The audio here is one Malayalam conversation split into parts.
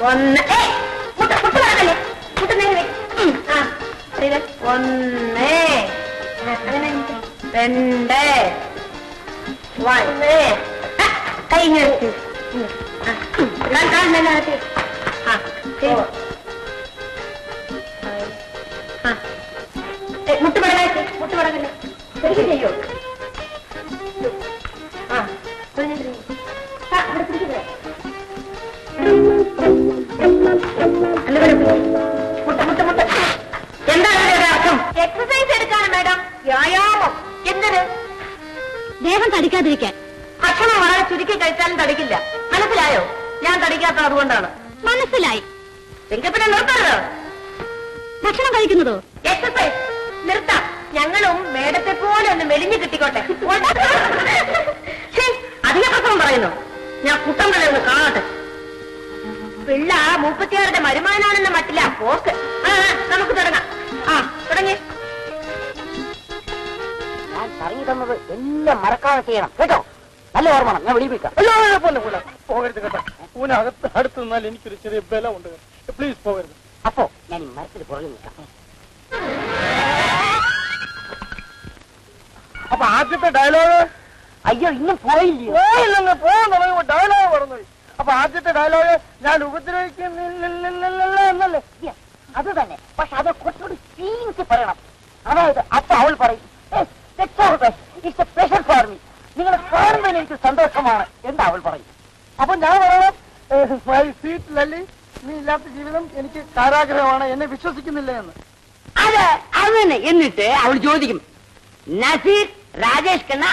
ഒന്ന്. മുട്ട മുട്ട വേണമല്ലേ മുട്ട നേരെ ആ ശരി ഒന്ന്. അങ്ങനെ. രണ്ട്. വന്ന്. കൈ ഇങ്ങനെ വെക്ക്. ഉം, ആ, ശരി. ആ ഏ, മുട്ട് മടങ്ങാക്കി മുട്ട് മടങ്ങല്ലേ ശരിക്കും ചെയ്യോ തടിക്കില്ല മനസ്സിലായോ? ഞാൻ തടിക്കാത്തത് അതുകൊണ്ടാണ്. മനസ്സിലായി. നിങ്ങൾ പിന്നെ നിർത്തരുത്. ഭക്ഷണം കഴിക്കുന്നതോ? എക്സസൈസ് നിർത്താം. ഞങ്ങളും മേടത്തെ പോലെ ഒന്ന് മെലിഞ്ഞു കിട്ടിക്കോട്ടെ. അധിക പ്രസവം പറയുന്നു. ഞാൻ കുട്ടം കളയൊന്ന് ഒന്ന് കാണട്ടെ. പിള്ള മുപ്പത്തിയാറുടെ മരുമാനാണെന്ന് മറ്റില്ല പോക്ക്. ആ നമുക്ക് തുടങ്ങാം. ആ തുടങ്ങി. ഞാൻ പറഞ്ഞു തന്നത് എല്ലാം മറക്കാതെ ചെയ്യണം. കേട്ടോ? നല്ല ഓർമ്മ ഞാൻ വിളിപ്പിക്കാം പോകരുത് കേട്ടോ. ഊനകത്ത് അടുത്ത് നിന്നാൽ എനിക്കൊരു ചെറിയ ബലമുണ്ട് പ്ലീസ് പോകരുത്. അപ്പോ ഞാൻ മരത്തിൽ പുറകിൽ നിൽക്കാം. അപ്പൊ ആദ്യത്തെ ഡയലോഗ് അയ്യോ ഇന്നും പോയില്ലേ പോയില്ലെന്ന് പോകാൻ തുടങ്ങുമ്പോ ഡയലോഗ് പറഞ്ഞു അപ്പൊ ആദ്യത്തെ ഡയലോഗ് ഞാൻ ഉപദ്രവിക്കുന്നില്ല എന്നല്ലേ? അത് തന്നെ. പക്ഷെ അത് കുറച്ചുകൂടി ഫീലിങ്സ് പറയണം. അതായത് അപ്പൊ അവൾ പറയും it's a pressure for me നിങ്ങളെ കാണുന്നതിന് എനിക്ക് സന്തോഷമാണ് എന്ന് അവൾ പറയും. അപ്പൊ ഞാൻ പറയാം മൈ സ്വീറ്റ് ലല്ലി നീ ഇല്ലാത്ത ജീവിതം എനിക്ക് കാരാഗ്രഹമാണ് എന്നെ വിശ്വസിക്കുന്നില്ല എന്ന്. അതെ തന്നെ എന്നിട്ട് അവൾ ചോദിക്കും നസീർ രാജേഷ് കണ്ണ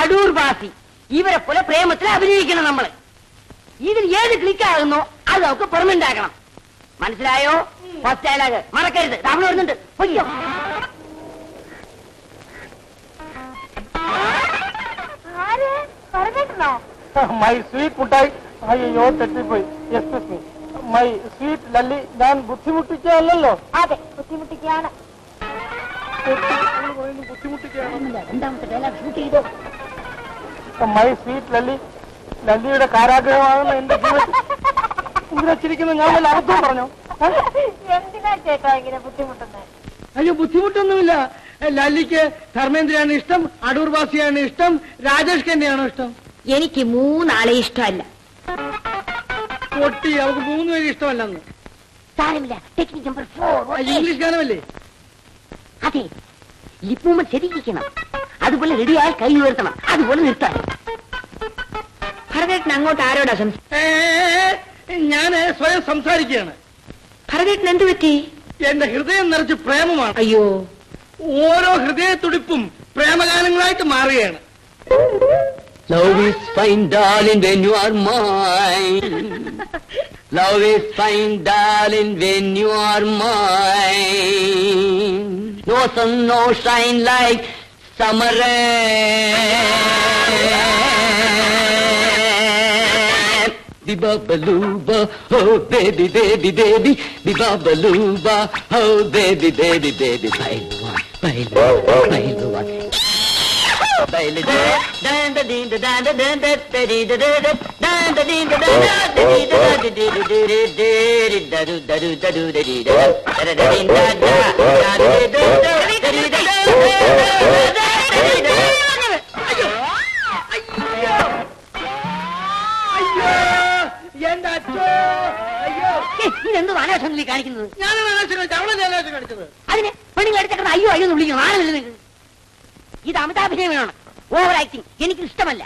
അടൂർ ബാസി ഇവരെ പോലെ പ്രേമത്തിൽ അഭിനയിക്കണം നമ്മൾ. ഇതിൽ ഏത് ക്ലിക്ക് ആകുന്നോ അത് നമുക്ക് പെർമനന്റ് ആക്കണം. മനസ്സിലായോ? ഫസ്റ്റ് ഡയലോഗ് മറക്കരുത്. അവൾ വരുന്നുണ്ട്. മൈ സ്വീറ്റ് മുട്ടായി. അയ്യോ തെറ്റിപ്പോയി. Excuse me my sweet Lalli ഞാൻ ബുദ്ധിമുട്ടിക്കുകയല്ലോ അതെ ബുദ്ധിമുട്ടിക്കാണ് ബുദ്ധിമുട്ടിക്കുകയാണ്? മൈ സ്വീറ്റ് ലല്ലി ലല്ലിയുടെ കാരാഗ്രഹമാകുന്ന എന്റെ ജീവിതത്തിൽ ഇങ്ങനെ ചിരിക്കുന്ന? ഞാൻ വല്ല അബദ്ധം പറഞ്ഞോ? എന്തിനാ ചേട്ടാ ഇങ്ങനെ ബുദ്ധിമുട്ടുന്നത് അയ്യോ ബുദ്ധിമുട്ടൊന്നുമില്ല. ലല്ലിക്ക് ധർമ്മേന്ദ്രയാണ് ഇഷ്ടം അടൂർവാസിയാണ് ഇഷ്ടം രാജേഷ് ഖന്നയാണോ ഇഷ്ടം? എനിക്ക് മൂന്നാളെ ഇഷ്ടമല്ല. പൊട്ടി അവക്ക് മൂന്ന് പേര് ഇഷ്ടമല്ലെന്ന്. സാരമില്ല ടെക്നിക് നമ്പർ ഫോർ ഇംഗ്ലീഷ് ഗാനമല്ലേ? അതെ ലിപ്പൂമ്മ ശരിക്കണം അതുപോലെ റെഡിയായി കൈ ഉയർത്തണം. അതുപോലെ നിർത്താൻ ഭരതേട്ടൻ അങ്ങോട്ട് ആരോടാ സംസാരിക്കും ഞാൻ സ്വയം സംസാരിക്കുകയാണ്. ഭരതേട്ടൻ എന്തു പറ്റി? എന്റെ ഹൃദയം നിറച്ച് പ്രേമമാണ്. അയ്യോ. ഓരോ ഹൃദയ തുടിപ്പും പ്രേമഗാനങ്ങളായിട്ട് മാറുകയാണ്. Love is fine, darling, when you are mine. Love is fine, darling, when you are mine. No sun, no shine like summer rain. Biba baluba, oh baby, baby, baby. Biba baluba, oh baby, baby, baby. Bailuan, bailuan, bailuan. എന്റെ അച്ഛോ അയ്യോ ഇതെന്ത് അനാശം നീ കാണിക്കുന്നത്? ഞാനാണ് അവളെ അതിന് പെണ്ണുങ്ങൾ അയ്യോ അയ്യോ എന്ന് വിളിക്കണം നിങ്ങൾക്ക് ഇത് അമിതാഭിനയമാണ് ഓവർ ആക്ടിങ് എനിക്ക് ഇഷ്ടമല്ല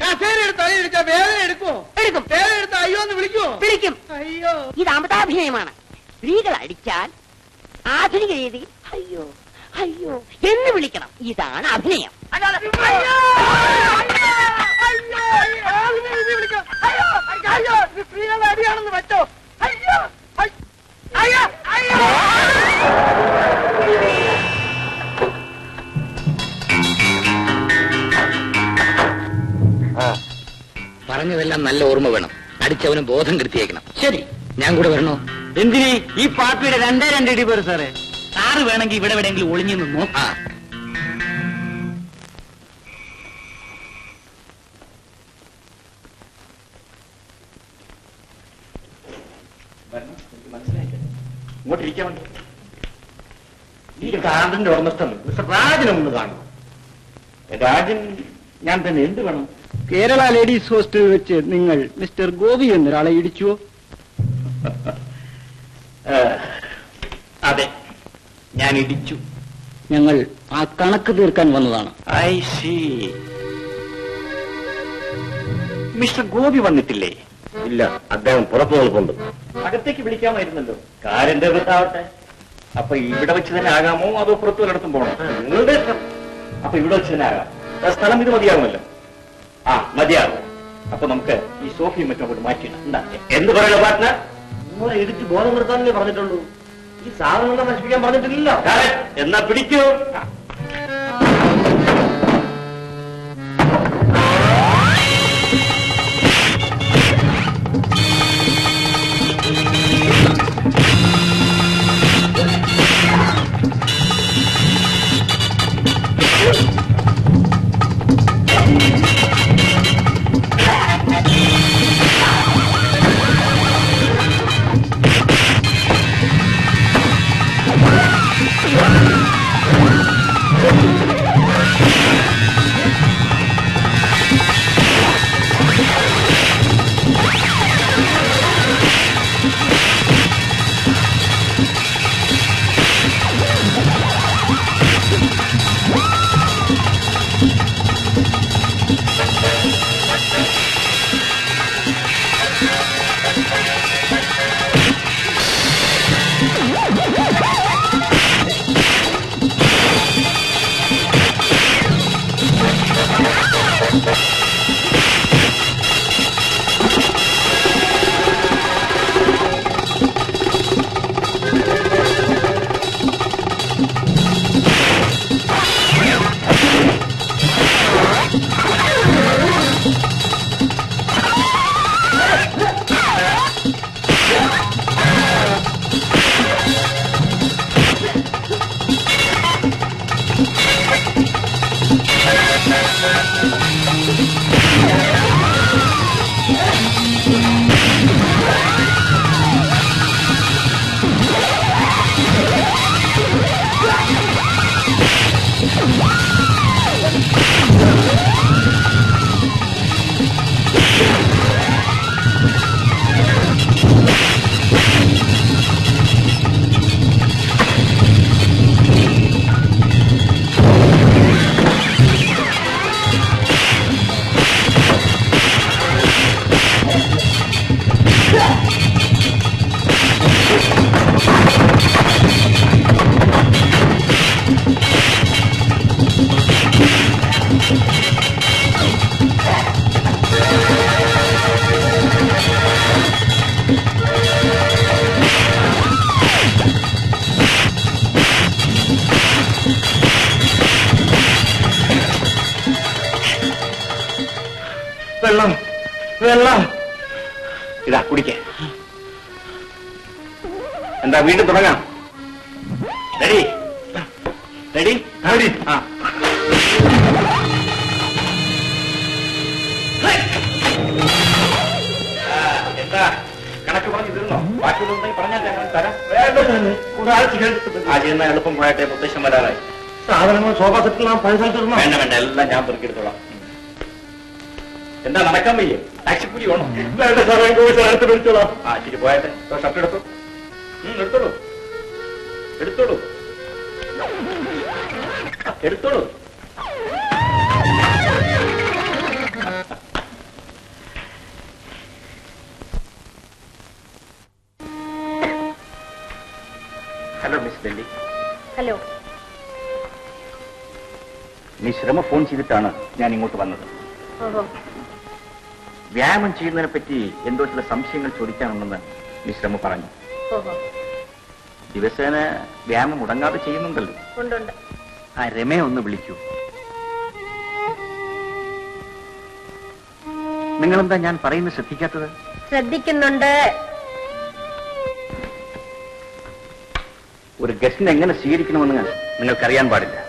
കസേര എടുത്ത് തലയിടിച്ചാ വേദന എടുക്കുമോ എടുക്കും. വേദന എടുത്ത് അയ്യോ എന്ന് വിളിക്കുമോ വിളിക്കും. അയ്യോ. ഇത് അമിതാഭിനയമാണ് സ്ത്രീകൾ അടിച്ചാൽ ആധുനിക രീതി അയ്യോ അയ്യോ എന്ന് വിളിക്കണം. ഇതാണ് അഭിനയം. സ്ത്രീകളുടെ അടിയാണെന്ന് വെച്ചോ. അയ്യോ! അയ്യോ! അയ്യോ! പറഞ്ഞതെല്ലാം നല്ല ഓർമ്മ വേണം. അടിച്ചവന് ബോധം കൃത്തിയേക്കണം ശരി ഞാൻ കൂടെ വരണോ? എന്തിന്? ഈ പാർട്ടിയുടെ രണ്ടേ രണ്ട് ഇടി പേര് സാറേ. സാറ് വേണമെങ്കിൽ ഇവിടെ എവിടെയെങ്കിലും ഒളിഞ്ഞു നിന്നോ ആ. ഈ കാറിന്റെ ഉടമസ്ഥൻ മിസ്റ്റർ രാജനെ ഒന്ന് കാണും. രാജൻ ഞാൻ തന്നെ എന്ത് വേണം? കേരള ലേഡീസ് ഹോസ്റ്റലിൽ വെച്ച് നിങ്ങൾ മിസ്റ്റർ ഗോപി എന്നൊരാളെ ഇടിച്ചുവോ? അതെ. ഞാൻ ഇടിച്ചു. ഞങ്ങൾ ആ കണക്ക് തീർക്കാൻ വന്നതാണ്. I C. മിസ്റ്റർ ഗോപി വന്നിട്ടില്ലേ? ഇല്ല അദ്ദേഹം പുറത്തു നിൽപ്പുണ്ട് അകത്തേക്ക് വിളിക്കാമായിരുന്നല്ലോ. കാരന്റെ വൃത്താവട്ടെ അപ്പൊ ഇവിടെ വെച്ച് തന്നെ ആകാമോ അതോ പുറത്തു വല്ലയിടത്തും പോകണം? നിങ്ങളുടെ അപ്പൊ ഇവിടെ വെച്ച് തന്നെ ആകാം. സ്ഥലം ഇത് മതിയാകുമല്ലോ. ആ മതിയാവും അപ്പൊ നമുക്ക് ഈ സോഫിയും മറ്റും അങ്ങോട്ട് മാറ്റിയിടാം. എന്താ? എന്ത് പറയണ പാർട്ട്ണർ? നിങ്ങളെ ഇടിച്ച് ബോധം നിർത്താനല്ലേ പറഞ്ഞിട്ടുള്ളൂ. ഈ സാധനങ്ങളെ നശിപ്പിക്കാൻ പറഞ്ഞിട്ടില്ലല്ലോ. എന്നാ പിടിക്കൂ. ആ. എന്താ വീണ്ടും തുടങ്ങാം? റെഡി? റെഡി? റെഡി. ആ. എന്താ? കണക്ക് പറഞ്ഞു തീർന്നോ? ബാക്കിയുള്ളതുണ്ടെങ്കിൽ പറഞ്ഞാൽ ഞാൻ തരാം. ആ ചെയ്യുന്ന എളുപ്പം പോയാട്ടെ മുത്തശ്ശൻ വരാറായി. സാധനങ്ങൾ സോഫ നാം പൈസ വേണ്ട വേണ്ട എല്ലാം ഞാൻ പെറുക്കിയെടുത്തോളാം. എന്താ നടക്കാൻ വയ്യ? ടാക്സി കൂലി വേണം? വേണ്ട സാറേ അടുത്ത് വിളിച്ചോളാം. ആ ശരി പോയാട്ടെ. ഷർട്ട് എടുത്തു. എടുത്തോളൂ. എടുത്തോളൂ. എടുത്തോളൂ. Hello miss Delly hello. നീ ശ്രമ ഫോൺ ചെയ്തിട്ടാണ് ഞാൻ ഇങ്ങോട്ട് വന്നത്. വ്യായാമം ചെയ്യുന്നതിനെ പറ്റി എന്തോ ചില സംശയങ്ങൾ ചോദിക്കാനുണ്ടെന്ന് മിശ്രമ ശ്രമ പറഞ്ഞു. ദിവസേന വ്യായാമം മുടങ്ങാതെ ചെയ്യുന്നുണ്ടല്ലോ. ഉണ്ടുണ്ട് ആ രമയെ ഒന്ന് വിളിക്കൂ. നിങ്ങളെന്താ ഞാൻ പറയുന്നത് ശ്രദ്ധിക്കാത്തത്? ശ്രദ്ധിക്കുന്നുണ്ട്. ഒരു ഗസ്റ്റിനെ എങ്ങനെ സ്വീകരിക്കണമെന്ന് നിങ്ങൾക്കറിയാൻ പാടില്ല.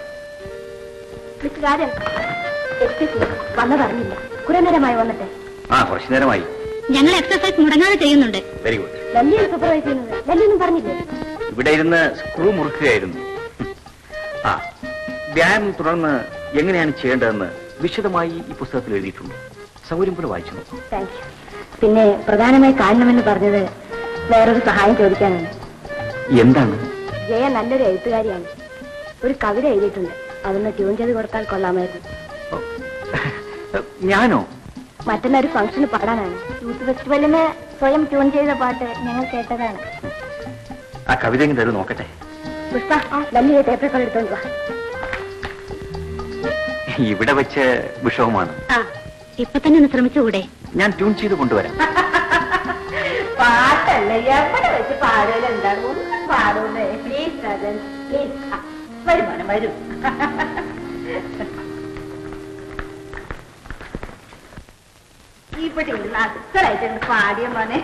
വന്നതറിഞ്ഞില്ല. കുറെ നേരമായി വന്നിട്ട്. ആ കുറച്ചു നേരമായി. ഞങ്ങൾ എക്സസൈസ് മുടങ്ങാതെ ചെയ്യുന്നുണ്ട്. വെരി ഗുഡ് ഇവിടെ ഇരുന്ന് സ്ക്രൂ മുറുക്കുകയായിരുന്നു. ആ വ്യായാമം തുടർന്ന് എങ്ങനെയാണ് ചെയ്യേണ്ടതെന്ന് വിശദമായി ഈ പുസ്തകത്തിൽ എഴുതിയിട്ടുണ്ട്. സൗകര്യം പോലെ വായിച്ചു പിന്നെ പ്രധാനമായി കാണണമെന്ന് പറഞ്ഞത് വേറൊരു സഹായം ചോദിക്കാനാണ്. എന്താണ്? ജയ നല്ലൊരു എഴുത്തുകാരിയാണ്. ഒരു കവിത എഴുതിയിട്ടുണ്ട്. അതൊന്ന് ട്യൂൺ ചെയ്ത് കൊടുത്താൽ കൊള്ളാമായിരുന്നു. ഞാനോ? മറ്റന്നൊരു ഫംഗ്ഷന് പാടാനാണ്. യൂത്ത് ഫെസ്റ്റിവലിന് സ്വയം ട്യൂൺ ചെയ്ത പാട്ട് ഞങ്ങൾ കേട്ടതാണ്. ആ കവിത എങ്ങനെ നോക്കട്ടെ. പുഷ്പ എടുത്തോണ്ട് ഇവിടെ വെച്ച് വിഷവുമാണ് ഇപ്പൊ തന്നെ ഒന്ന് ശ്രമിച്ചുകൂടെ? ഞാൻ ട്യൂൺ ചെയ്ത് കൊണ്ടുവരാം. പാട്ടല്ല? എവിടെ വെച്ച് പ്ലീസ് പ്ലീസ് വരും. ഇരുന്ന് അസലായിട്ട് പാടിയ മോനെ?